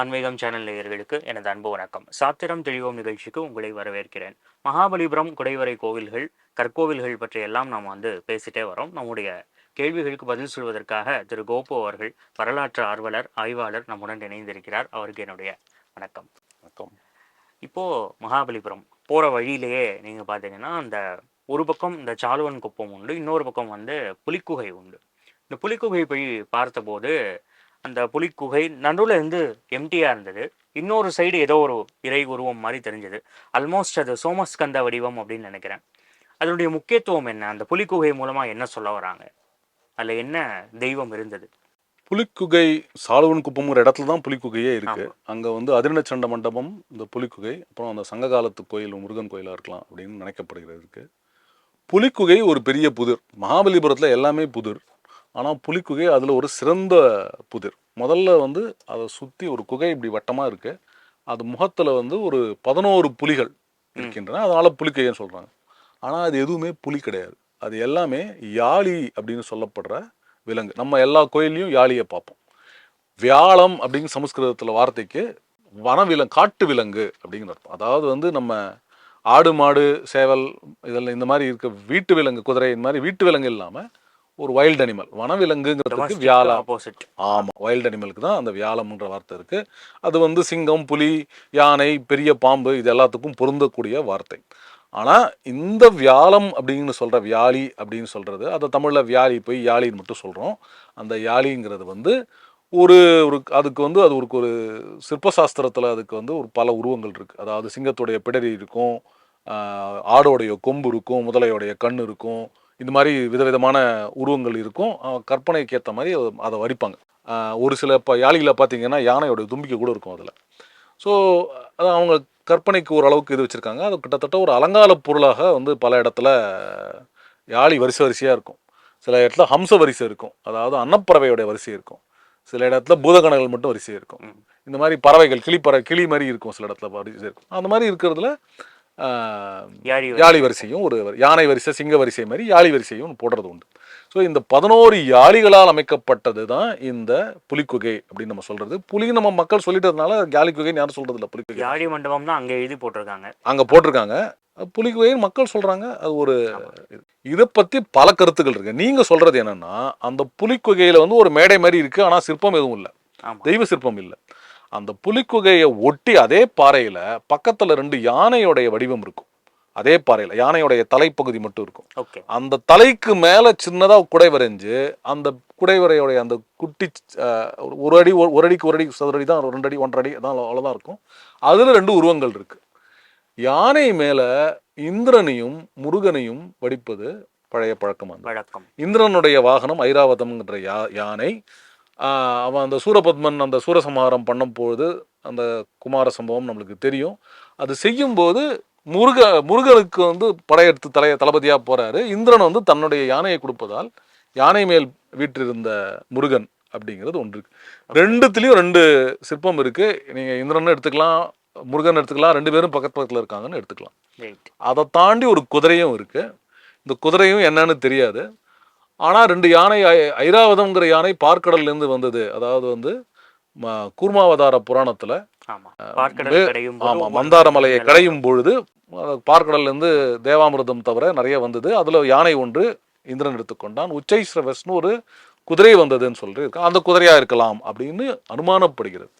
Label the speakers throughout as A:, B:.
A: ஆன்மீகம் சேனல் நேயர்களுக்கு எனது அன்பு வணக்கம். சாத்திரம் தெளிவோம் நிகழ்ச்சிக்கு உங்களை வரவேற்கிறேன். மகாபலிபுரம் குடைவரை கோவில்கள் கற்கோவில்கள் பற்றி எல்லாம் நாம் வந்து பேசிட்டே வரோம். நம்முடைய கேள்விகளுக்கு பதில் சொல்வதற்காக திரு. கோபு அவர்கள் வரலாற்று ஆர்வலர் ஆய்வாளர் நம்முடன் இணைந்திருக்கிறார். அவருக்கு என்னுடைய வணக்கம்.
B: வணக்கம்.
A: இப்போ மகாபலிபுரம் போற வழியிலேயே நீங்க பாத்தீங்கன்னா அந்த ஒரு பக்கம் இந்த சாலுவன் குப்பம் உண்டு இன்னொரு பக்கம் வந்து புலிக்குகை உண்டு. இந்த புலிக்குகை போய் பார்த்தபோது அந்த புலிக்குகை நடுவில் இருந்து எம்டியா இருந்தது. இன்னொரு சைடு ஏதோ ஒரு இறை உருவம் மாதிரி தெரிஞ்சது. ஆல்மோஸ்ட் அது சோமஸ்கந்த வடிவம் அப்படின்னு நினைக்கிறேன். அதனுடைய முக்கியத்துவம் என்ன? அந்த புலிக்குகை மூலமா என்ன சொல்ல வராங்க? அதுல என்ன தெய்வம் இருந்தது?
B: புலிக்குகை சாலுவன் குப்பம்ங்கிற இடத்துல தான் புலிக்குகையே இருக்கு. அங்க வந்து அதிர்ண சண்ட மண்டபம் இந்த புலிக்குகை அப்புறம் அந்த சங்க காலத்து கோயில் முருகன் கோயிலா இருக்கலாம் அப்படின்னு நினைக்கப்படுகிறது இருக்கு. புலிக்குகை ஒரு பெரிய புதிர். மகாபலிபுரத்துல எல்லாமே புதிர். ஆனா புலிக்குகை அதுல ஒரு சிறந்த புதிர். முதல்ல வந்து அதை சுத்தி ஒரு குகை இப்படி வட்டமா இருக்கு. அது முகத்துல வந்து ஒரு பதினோரு புலிகள் இருக்கின்றன. அதனால புலிக்கைன்னு சொல்றாங்க. ஆனா அது எதுவுமே புலி கிடையாது. அது எல்லாமே யாழி அப்படின்னு சொல்லப்படுற விலங்கு. நம்ம எல்லா கோயில்லையும் யாழியை பார்ப்போம். வியாழம் அப்படிங்கிற சமஸ்கிருதத்துல வார்த்தைக்கு வனவிலங்கு காட்டு விலங்கு அப்படிங்கிற அர்த்தம். அதாவது வந்து நம்ம ஆடு மாடு சேவல் இதெல்லாம் இந்த மாதிரி இருக்க வீட்டு விலங்கு குதிரை இந்த மாதிரி வீட்டு விலங்கு இல்லாம ஒரு வைல்ட் அனிமல் வனவிலங்குங்கிறதுக்கு வியாழம்.
A: ஆப்போசிட்
B: ஆமாம் வைல்ட் அனிமலுக்கு தான் அந்த வியாழம்ன்ற வார்த்தை இருக்கு. அது வந்து சிங்கம் புலி யானை பெரிய பாம்பு இது எல்லாத்துக்கும் பொருந்தக்கூடிய வார்த்தை. ஆனால் இந்த வியாழம் அப்படின்னு சொல்ற வியாழி அப்படின்னு சொல்றது அதை தமிழில் வியாழி போய் யாழின்னு மட்டும் சொல்றோம். அந்த யாழிங்கிறது வந்து ஒரு ஒரு அதுக்கு வந்து அது ஒரு ஒரு சிற்பசாஸ்திரத்தில் அதுக்கு வந்து ஒரு பல உருவங்கள் இருக்கு. அதாவது சிங்கத்துடைய பிடரி இருக்கும் ஆடோடைய கொம்பு இருக்கும் முதலையோடைய கண் இருக்கும் இந்த மாதிரி விதவிதமான உருவங்கள் இருக்கும். கற்பனைக்கு ஏற்ற மாதிரி அதை- வரிப்பாங்க ஒரு சில இப்போ யாழிகளை பார்த்தீங்கன்னா யானையோட தும்பிக்கை கூட இருக்கும் அதில். ஸோ அது அவங்க கற்பனைக்கு ஓரளவுக்கு இது வச்சுருக்காங்க. அது கிட்டத்தட்ட ஒரு அலங்கார பொருளாக வந்து பல இடத்துல யாழி வரிசை வரிசையாக இருக்கும். சில இடத்துல ஹம்ச வரிசை இருக்கும். அதாவது அன்னப்பறவையோட வரிசை இருக்கும். சில இடத்துல பூதகணங்கள் மட்டும் வரிசை இருக்கும். இந்த மாதிரி பறவைகள் கிளிப்பற கிளி மாதிரி இருக்கும் சில இடத்துல வரிசை இருக்கும். அந்த மாதிரி இருக்கிறதுல
A: யாழி
B: வரிசையும் ஒரு யானை வரிசை சிங்க வரிசை மாதிரி யாழி வரிசையும் போடுறது உண்டு. ஸோ இந்த பதினோரு யாழிகளால் அமைக்கப்பட்டது தான் இந்த புலிக்குகை அப்படின்னு நம்ம சொல்றது. புலி நம்ம மக்கள் சொல்லிட்டதுனால யாழி குகைன்னு யாரும் சொல்றது இல்லை புலிக்குகை.
A: யாழி மண்டபம் தான் அங்க எழுதி போட்டிருக்காங்க.
B: அங்க போட்டிருக்காங்க. புலிக்குகைன்னு மக்கள் சொல்றாங்க. அது ஒரு இதை பத்தி பல கருத்துக்கள் இருக்கு. நீங்க சொல்றது என்னன்னா அந்த புலிக்குகையில வந்து ஒரு மேடை மாதிரி இருக்கு. ஆனா சிற்பம் எதுவும் இல்லை. தெய்வ சிற்பம் இல்லை. அந்த புலிக்குகையை ஒட்டி அதே பாறையில பக்கத்துல ரெண்டு யானையோடைய வடிவம் இருக்கும். அதே பாறையில யானையோடைய தலைப்பகுதி மட்டும் இருக்கும்.
A: ஓகே.
B: அந்த தலைக்கு மேல சின்னதா குடை வரைஞ்சு அந்த குடைவரையோடைய அந்த குட்டி ஒரு- அடி ஒரு அடிக்கு ஒரு அடி சதுர அடி தான் ரெண்டு அடி ஒன்றரை அடி அதான் அவ்வளோதான் இருக்கும். அதுல ரெண்டு உருவங்கள் இருக்கு. யானை மேல இந்திரனையும் முருகனையும் வடிப்பது பழைய பழக்கமாக
A: வழக்கம்.
B: இந்திரனுடைய வாகனம் ஐராவதம்ங்கிற யா யானை அவன் அந்த சூரபத்மன் அந்த சூரசம்ஹாரம் பண்ணும்போது அந்த குமார சம்பவம் நம்மளுக்கு தெரியும். அது செய்யும்போது முருக முருகனுக்கு வந்து படையெடுத்து தலைய தளபதியா போறாரு. இந்திரன் வந்து தன்னுடைய யானையை கொடுப்பதால் யானை மேல் வீற்றிருந்த முருகன் அப்படிங்கிறது ஒன்று. இருக்கு ரெண்டுத்துலயும் ரெண்டு சிற்பம் இருக்கு. நீங்க இந்திரன் எடுத்துக்கலாம் முருகன் எடுத்துக்கலாம் ரெண்டு பேரும் பக்கத்து பக்கத்துல இருக்காங்கன்னு எடுத்துக்கலாம். அதை தாண்டி ஒரு குதிரையும் இருக்கு. இந்த குதிரையும் என்னன்னு தெரியாது. ஆனா ரெண்டு யானை ஐராவதம்ங்கிற யானை பார்க்கடல்ல இருந்து வந்தது. அதாவது வந்து கூர்மாவதார புராணத்துல.
A: ஆமா. பார்க்கடல்
B: வே-
A: கடையும்
B: ஆமா மந்தார மலையை கடையும் பொழுது அஹ், பார்க்கடல்ல இருந்து தேவாமிர்தம் தவிர நிறைய வந்தது. அதுல யானை ஒன்று இந்திரன் எடுத்துக்கொண்டான் உச்சைஸ்ரவஸ்னு ஒரு குதிரை வந்ததுன்னு இருக்கு. அந்த குதிரையா இருக்கலாம் அப்படின்னு அனுமானப்படுகிறது.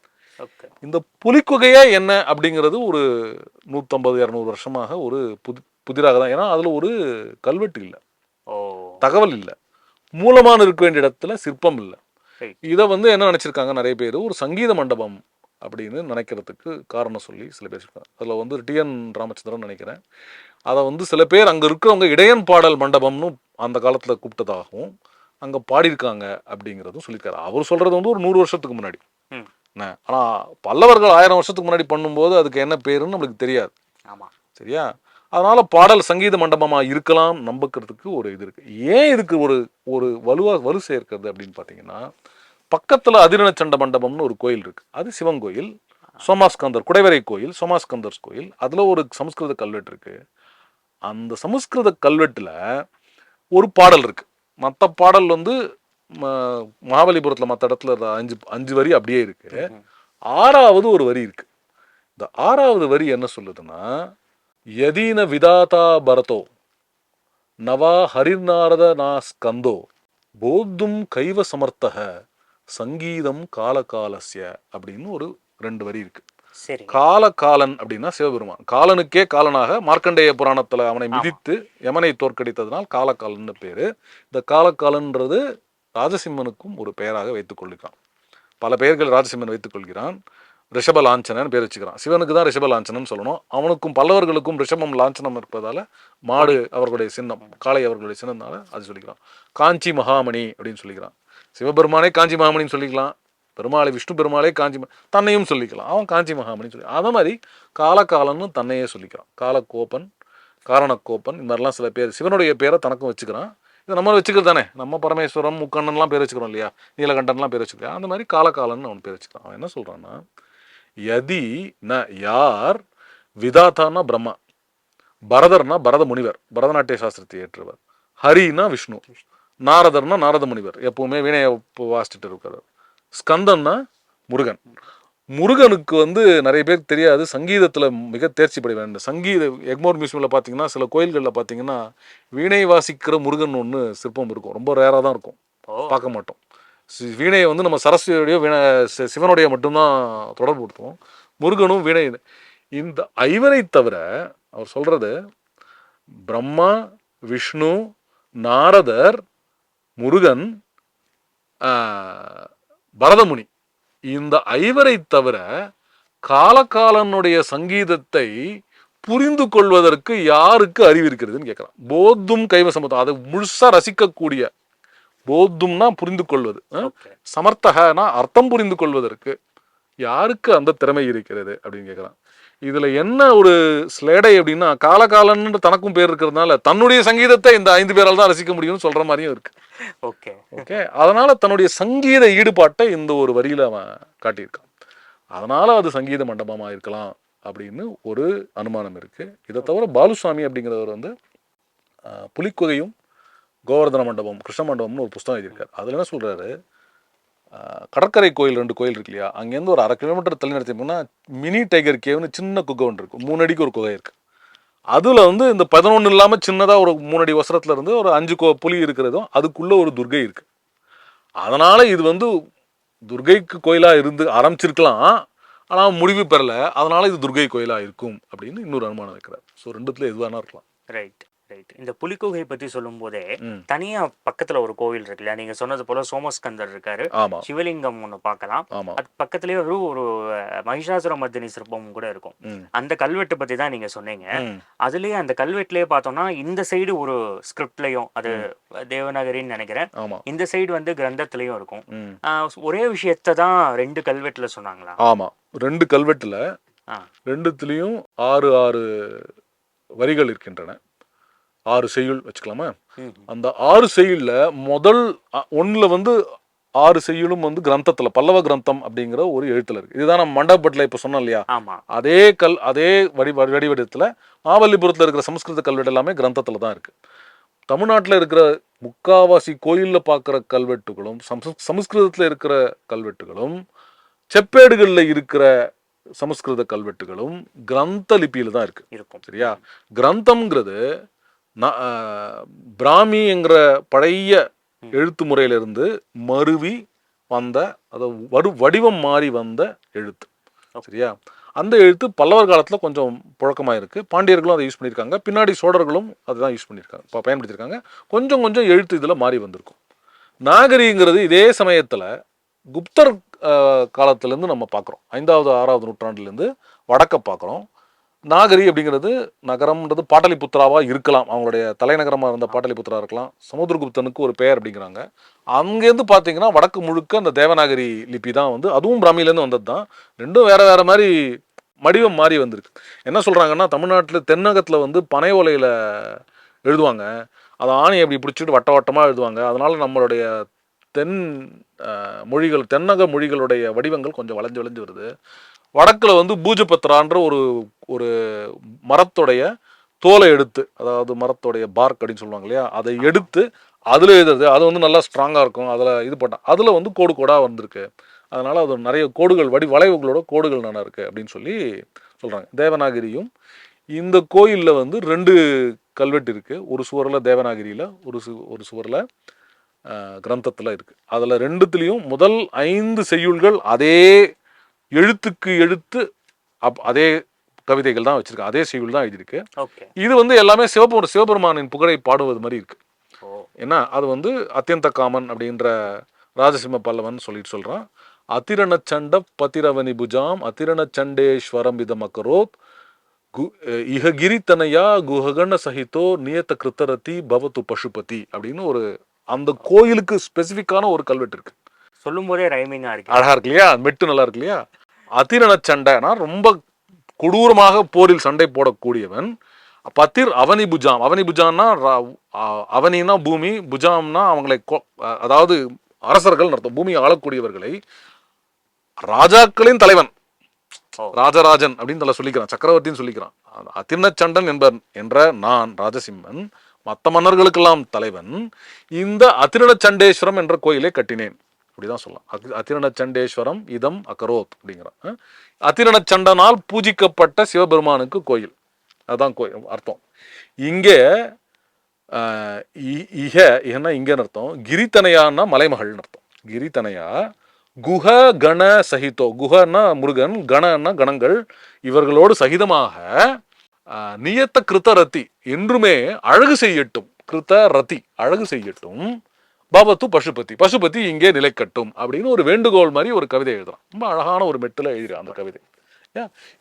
B: இந்த புலிக்குகையா என்ன அப்படிங்கிறது ஒரு நூற்றம்பது இரநூறு வருஷமாக ஒரு புதி புதிராக தான் ஏன்னா அதில் ஒரு கல்வெட்டு இல்லை. தகவல் இல்லை. மூலமான இருக்க வேண்டிய இடத்துல சிற்பம் இல்லை. இதை வந்து என்ன நினச்சிருக்காங்க? நிறைய பேர் ஒரு சங்கீத மண்டபம் அப்படின்னு நினைக்கிறதுக்கு காரணம் சொல்லி சில பேர் இருக்காங்க. அதில் வந்து டிஎன் ராமச்சந்திரன் நினைக்கிறேன். அதை வந்து சில பேர் அங்கே இருக்கிறவங்க இடையன் பாடல் மண்டபம்னு அந்த காலத்தில் கூப்பிட்டதாகவும் அங்கே பாடியிருக்காங்க அப்படிங்கிறதும் சொல்லியிருக்காரு. அவர் சொல்கிறது வந்து ஒரு நூறு வருஷத்துக்கு முன்னாடி. ஆனால் பல்லவர்கள் ஆயிரம் வருஷத்துக்கு முன்னாடி பண்ணும்போது அதுக்கு என்ன பேருன்னு நம்மளுக்கு தெரியாது.
A: ஆமா.
B: சரியா? அதனால பாடல் சங்கீத மண்டபமா இருக்கலாம் நம்புக்கிறதுக்கு ஒரு இது இருக்கு. ஏன் இதுக்கு ஒரு ஒரு வலுவா வலு சேர்க்கிறது அப்படின்னு பார்த்தீங்கன்னா பக்கத்துல அதிரணச்சண்ட மண்டபம்னு ஒரு கோயில் இருக்கு. அது சிவன் கோயில் சோமாஸ்கந்தர் குடைவரை கோயில் சோமாஸ்கந்தர்ஸ் கோயில் அதுல ஒரு சமஸ்கிருத கல்வெட்டு இருக்கு. அந்த சமஸ்கிருத கல்வெட்டுல ஒரு பாடல் இருக்கு. மற்ற பாடல் வந்து ம- மகாபலிபுரத்துல மற்ற இடத்துல அஞ்சு அஞ்சு வரி அப்படியே இருக்கு.
A: ம்.
B: ஆறாவது ஒரு வரி இருக்கு. இந்த ஆறாவது வரி என்ன சொல்லுதுன்னா யதீன விதாதா பரதோ நவா ஹரிநாரத நா ஸ்கந்தோ போத்தும் கைவ சமர்த்தக சங்கீதம் காலகாலஸ்ய அப்படின்னு ஒரு ரெண்டு வரி இருக்கு. காலகாலன் அப்படின்னா சிவபெருமான். காலனுக்கே காலனாக மார்க்கண்டேய புராணத்துல அவனை மிதித்து யமனை தோற்கடித்ததனால் காலகாலன்னு பேரு. இந்த காலகாலன்றது ராஜசிம்மனுக்கும் ஒரு பெயராக வைத்துக் கொள்கிறான். பல பெயர்கள் ராஜசிம்மன் வைத்துக் கொள்கிறான். ரிஷப லாஞ்சனன் பேர் வச்சுக்கிறான். சிவனுக்கு தான் ரிஷப லாஞ்சனம் சொல்லணும். அவனுக்கும் பல்லவர்களுக்கும் ரிஷபம் லாஞ்சனம் இருப்பதால் மாடு அவர்களுடைய சின்னம் காளை அவர்களுடைய சின்னம்னால அது சொல்லிக்கிறான். காஞ்சி மகாமணி அப்படின்னு சொல்லிக்கிறான். சிவபெருமானே காஞ்சி மகாமணின்னு சொல்லிக்கலாம். பெருமாளை விஷ்ணு பெருமாளே காஞ்சி தன்னையும் சொல்லிக்கலாம். அவன் காஞ்சி மகாமணின்னு சொல்லி. அதே மாதிரி காலக்காலன்னு தன்னையே சொல்லிக்கிறான். காலக்கோப்பன் காரணக்கோப்பன் இந்த மாதிரிலாம் சில பேர் சிவனுடைய பேரை தனக்கும் வச்சுக்கிறான். இது நம்ம வச்சுக்கிறது தானே. நம்ம பரமேஸ்வரம் முக்கண்ணன்லாம் பேர் வச்சுக்கிறோம் இல்லையா? நீலகண்டன்லாம் பேர் வச்சுக்கிறோம் அந்த மாதிரி காலகாலன்னு அவன் பேர் வச்சுக்கிறான். அவன் என்ன சொல்கிறான்னா யதி ந யார் விதாத்தான்னா பிரம்மா. பரதர்னா பரத முனிவர் பரதநாட்டிய சாஸ்திரத்தை ஏற்றுவர் ஹரினா விஷ்ணு. நாரதர்னா நாரத முனிவர் எப்பவுமே வீணையை வாசிச்சுட்டு இருக்கிறார் ஸ்கந்தன்னா முருகன். முருகனுக்கு வந்து நிறைய பேருக்கு தெரியாது. சங்கீதத்தில் மிக தேர்ச்சி படை வேண்டும் சங்கீத எக்மோர் மியூசியமில் பார்த்தீங்கன்னா சில கோயில்களில் பார்த்தீங்கன்னா வீணை வாசிக்கிற முருகன் ஒன்று சிற்பம் இருக்கும். ரொம்ப ரேராக தான் இருக்கும். பார்க்க மாட்டோம். வீணையை வந்து நம்ம சரஸ்வதியோடய வீணை சிவனுடைய மட்டும்தான் தொடர்புபடுத்துவோம் முருகனும் வீணை இந்த ஐவரை தவிர அவர் சொல்கிறது பிரம்மா விஷ்ணு நாரதர் முருகன் பரதமுனி. இந்த ஐவரை தவிர காலகாலனுடைய சங்கீதத்தை புரிந்து கொள்வதற்கு யாருக்கு அறிவு இருக்கிறதுன்னு கேட்குறான் போத்தும் கைவசமத்தம் அதை முழுசாக ரசிக்கக்கூடிய போத்தும்னா புரிந்து கொள்வது சமர்த்தகனா அர்த்தம் புரிந்து கொள்வதற்கு யாருக்கு அந்த திறமை இருக்கிறது அப்படின்னு கேட்குறான் இதுல என்ன ஒரு ஸ்லேடை அப்படின்னா காலகாலன்னு தனக்கும் பேர் இருக்கிறதுனால தன்னுடைய சங்கீதத்தை இந்த ஐந்து பேரால் தான் ரசிக்க முடியும்னு சொல்ற மாதிரியும் இருக்கு.
A: ஓகே.
B: ஓகே? அதனால தன்னுடைய சங்கீத ஈடுபாட்டை இந்த ஒரு வரியில அவன் காட்டியிருக்கான். அதனால அது சங்கீத மண்டபமா இருக்கலாம் அப்படின்னு ஒரு அனுமானம் இருக்கு. இதை தவிர பாலுசாமி அப்படிங்கிறவர் வந்து புலிக்குகையும் கோவர்தன மண்டபம் கிருஷ்ண மண்டபம்னு ஒரு புஸ்தகம் எழுதியிருக்காரு. அதில் என்ன சொல்கிறாரு கடற்கரை கோயில் ரெண்டு கோயில் இருக்கு இல்லையா? அங்கேருந்து ஒரு அரை கிலோமீட்டர் தள்ளி நடத்தி போனால் மினி டைகர் கேவ்னு சின்ன குகை ஒன்று இருக்கு. மூணு அடிக்கு ஒரு குகை இருக்குது அதில் வந்து இந்த பதினொன்று இல்லாமல் சின்னதாக ஒரு மூணு அடி வசரத்தில் இருந்து ஒரு அஞ்சு கோ புலி இருக்கிறதும் அதுக்குள்ளே ஒரு துர்கை இருக்குது அதனால் இது வந்து துர்கைக்கு கோயிலாக இருந்து ஆரம்பிச்சிருக்கலாம். ஆனால் முடிவு பெறலை. அதனால் இது துர்கை கோயிலாக இருக்கும் அப்படின்னு இன்னொரு அனுமானம் வைக்கிறார். ஸோ ரெண்டுத்தில் எதுவானா இருக்கலாம்.
A: ரைட் ரைட் இந்த புலிக்குகை பத்தி சொல்லும் போதே. தனியா பக்கத்துல ஒரு கோவில் இருக்கு இல்லையா? நீங்க சொன்னது போல சோமஸ்கந்தர் இருக்காரு. சிவலிங்கம் ஒண்ணு பார்க்கலாம்.
B: ஆமா.
A: அது பக்கத்துலயே ஒரு ஒரு மகிஷாசுர மர்தினி சிற்பம் கூட இருக்கும். அந்த கல்வெட்டு பத்தி தான் நீங்க சொன்னீங்க. அதுலயே அந்த கல்வெட்டுலயே பார்த்தோம்னா இந்த சைடு ஒரு ஸ்கிரிப்ட்லயும் அது தேவநகரின்னு நினைக்கிறேன். இந்த சைடு வந்து கிரந்தத்திலயும் இருக்கும். ஒரே விஷயத்தை தான் ரெண்டு கல்வெட்டுல சொன்னாங்களா?
B: ஆமா. ரெண்டு கல்வெட்டுல. ரெண்டுத்துலயும் ஆறு ஆறு வரிகள் இருக்கின்றன. ஆறு செய்யுள் வச்சுக்கலாமா. அந்த ஆறு செய்யுள்ல முதல் ஒண்ணுல வந்து ஆறு செய்யுளும் வந்து கிரந்தத்துல பல்லவ கிரந்தம் அப்படிங்கிற ஒரு எழுத்துல இருக்கு. இதுதான் நம்ம மண்டபத்துல இப்ப சொன்னோம் இல்லையா? அதே கல் அதே வடி வடி- வடிவடத்துல மாவல்லிபுரத்துல இருக்கிற சமஸ்கிருத கல்வெட்டு எல்லாமே கிரந்தத்துல தான் இருக்கு. தமிழ்நாட்டுல இருக்கிற முக்காவாசி கோயில்ல பார்க்குற கல்வெட்டுகளும் சம்ஸ் சமஸ்கிருதத்துல இருக்கிற கல்வெட்டுகளும் செப்பேடுகள்ல இருக்கிற சமஸ்கிருத கல்வெட்டுகளும் கிரந்த லிபியில தான் இருக்கு.
A: இருக்கும்.
B: சரியா? கிரந்தம்ங்கிறது ஆஹ், பிராமிங்கிற பழைய எழுத்து முறையிலிருந்து மருவி வந்த அது வடு வடிவம் மாறி வந்த எழுத்து. சரியா? அந்த எழுத்து பல்லவர் காலத்துல கொஞ்சம் புழக்கமா இருக்கு பாண்டியர்களும் அதை யூஸ் பண்ணியிருக்காங்க. பின்னாடி சோழர்களும் அதுதான் யூஸ் பண்ணியிருக்காங்க. ப- பயன்படுத்தியிருக்காங்க. கொஞ்சம் கொஞ்சம் எழுத்து இதுல மாறி வந்திருக்கும். நாகரிகங்கிறது இதே சமயத்துல குப்தர் காலத்திலேருந்து நம்ம பார்க்குறோம் ஐந்தாவது ஆறாவது நூற்றாண்டுலேருந்து வடக்க பார்க்குறோம் நாகரி அப்படிங்கிறது நகரம்ன்றது பாட்டலிபுத்திராவாக இருக்கலாம். அவங்களுடைய தலைநகரமாக இருந்த பாட்டலிபுத்திரா இருக்கலாம். சமுத்திரகுப்தனுக்கு ஒரு பெயர் அப்படிங்கிறாங்க. அங்கேருந்து பார்த்தீங்கன்னா வடக்கு முழுக்க அந்த தேவநாகரி லிபி தான் வந்து அதுவும் பிராமிலேருந்து வந்தது தான் ரெண்டும் வேறு வேறு மாதிரி மடிவம் மாறி வந்திருக்கு. என்ன சொல்கிறாங்கன்னா தமிழ்நாட்டில் தென்னகத்தில் வந்து பனை ஓலையில் எழுதுவாங்க. அதை ஆணையை அப்படி பிடிச்சிட்டு வட்ட வட்டமாக எழுதுவாங்க. அதனால் நம்மளுடைய தென் மொழிகள் தென்னக மொழிகளுடைய வடிவங்கள் கொஞ்சம் வளைஞ்சு வளைஞ்சு வருது. வடக்குல வந்து பூஜபத்ரான்ற ஒரு ஒரு மரத்துடைய தோலை எடுத்து அதாவது மரத்துடைய பார்க் அப்படின்னு சொல்லுவாங்க இல்லையா? அதை எடுத்து அதில் எழுதுறது அது வந்து நல்லா ஸ்ட்ராங்காக இருக்கும். அதில் இது பண்ண அதில் வந்து கோடு கோடாக வந்திருக்கு. அதனால் அது நிறைய கோடுகள் வடி வளைவுகளோட கோடுகள் நல்லா இருக்குது அப்படின்னு சொல்லி சொல்கிறாங்க தேவநாகரியும் இந்த கோயிலில் வந்து ரெண்டு கல்வெட்டு இருக்குது ஒரு சுவரில் தேவநாகரியில் ஒரு சு ஒரு சுவரில் கிரந்தத்தில் இருக்குது அதில் ரெண்டுத்துலேயும் முதல் ஐந்து செய்யுள்கள் அதே எழுத்துக்கு எழுத்து அப் அதே கவிதைகள் தான் வச்சுருக்கு. அதே செய்யுள் தான் எழுதியிருக்கு. இது வந்து எல்லாமே சிவபெரு சிவபெருமானின் புகழை பாடுவது மாதிரி இருக்கு. ஏன்னா அது வந்து அத்தியந்த காமன் அப்படின்ற ராஜசிம்ம பல்லவன் சொல்லிட்டு சொல்றான். அதிரண சண்ட பதிரவனி புஜாம் அதிரண சண்டேஸ்வரம் இதமக்கரோத் கு அஹ் இஹ கிரித்தனையா குஹகண சகிதோ நியத்த கிருத்தரதி பவத்து பசுபதி அப்படின்னு ஒரு அந்த கோயிலுக்கு ஸ்பெசிஃபிக்கான ஒரு கல்வெட்டு இருக்கு.
A: சொல்லும் போதே ரைமிங்கா இருக்கு.
B: அழகா இருக்கு இல்லையா? மெட்டு நல்லா இருக்கு இல்லையா? அதிரண சண்டைனா ரொம்ப கொடூரமாக போரில் சண்டை போடக்கூடியவன். பத்திர் அவனி புஜாம். அவனி அ- அவனின்னா பூமி புஜாம்னா அவங்களை அதாவது அரசர்கள் அர்த்தம் பூமியை ஆளக்கூடியவர்களை ராஜாக்களின் தலைவன். ராஜராஜன் அப்படின்னு தலை சொல்லிக்கிறான் சக்கரவர்த்தின்னு சொல்லிக்கிறான். அதிர்ணச்சண்டன் என்பர் என்ற நான் ராஜசிம்மன் மற்ற மன்னர்களுக்கெல்லாம் தலைவன். இந்த அதிரணச்சண்டேஸ்வரம் என்ற கோயிலை கட்டினேன். அப்படிதான் சொல்லலாம். அத்திரண சண்டேஸ்வரம் இதம் அகரோத் அப்படிங்கிறான். அத்திரண அதிரணச்சண்டனால் பூஜிக்கப்பட்ட சிவபெருமானுக்கு கோயில். அதான் கோயில் அர்த்தம். இங்கே இ- இஹ என்ன இங்கேன்னு அர்த்தம். கிரித்தனையான்னா மலைமகள்னு அர்த்தம். கிரித்தனையா குஹ கண சகிதோ குஹன்னா முருகன் கணன்னா கணங்கள். இவர்களோடு சகிதமாக நியத்த கிருத்த ரத்தி என்றுமே அழகு செய்யட்டும். கிருத்த ரதி அழகு செய்யட்டும். பவத்து பசுபதி பசுபதி இங்கே நிலைக்கட்டும் அப்படின்னு ஒரு வேண்டுகோள் மாதிரி ஒரு கவிதை எழுதுறான். ரொம்ப அழகான ஒரு மெட்டில் எழுதுறான் அந்த கவிதை.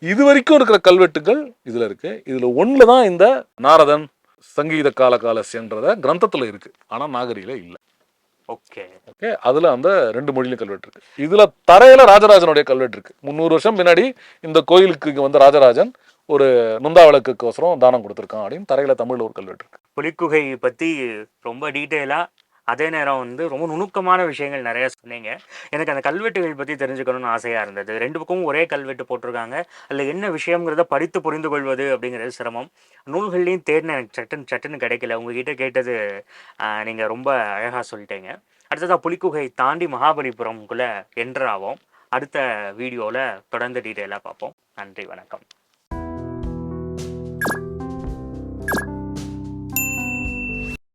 B: இது வரைக்கும் இருக்கிற கல்வெட்டுகள் இதுல இருக்கு. இதுல ஒண்ணுல தான் இந்த நாரதன் சங்கீத கால காலஸ்யன்றத கிரந்தத்துல இருக்கு. ஆனா நாகரியில இல்ல.
A: ஓகே.
B: ஓகே? அதுல அந்த ரெண்டு மொழியிலும் கல்வெட்டு இருக்கு. இதுல தரையில ராஜராஜனுடைய கல்வெட்டு இருக்கு. முந்நூறு வருஷம் முன்னாடி இந்த கோயிலுக்கு இங்க வந்த ராஜராஜன் ஒரு நுந்தா விளக்குக்கோசரம் தானம் கொடுத்துருக்கான் அப்படின்னு தரையில தமிழ்ல ஒரு கல்வெட்டு இருக்கு.
A: புலிக்குகை பற்றி ரொம்ப டீட்டெயிலாக அதே நேரம் வந்து ரொம்ப நுணுக்கமான விஷயங்கள் நிறைய சொன்னீங்க. எனக்கு அந்த கல்வெட்டுகள் பற்றி தெரிஞ்சுக்கணும்னு ஆசையாக இருந்தது. ரெண்டு பக்கமும் ஒரே கல்வெட்டு போட்டிருக்காங்க. அதில் என்ன விஷயங்கிறத படித்து புரிந்து கொள்வது அப்படிங்கிறது சிரமம். நூல்கள்லையும் தேடின எனக்கு சட்டுன்னு சட்டுன்னு கிடைக்கல. உங்ககிட்ட கேட்டது நீங்கள் ரொம்ப அழகாக சொல்லிட்டீங்க. அடுத்ததாக புலிக்குகை தாண்டி மகாபலிபுரம்குள்ளே என்டர் ஆவோம் அடுத்த வீடியோவில் தொடர்ந்து டீட்டெயிலாக பார்ப்போம். நன்றி வணக்கம்.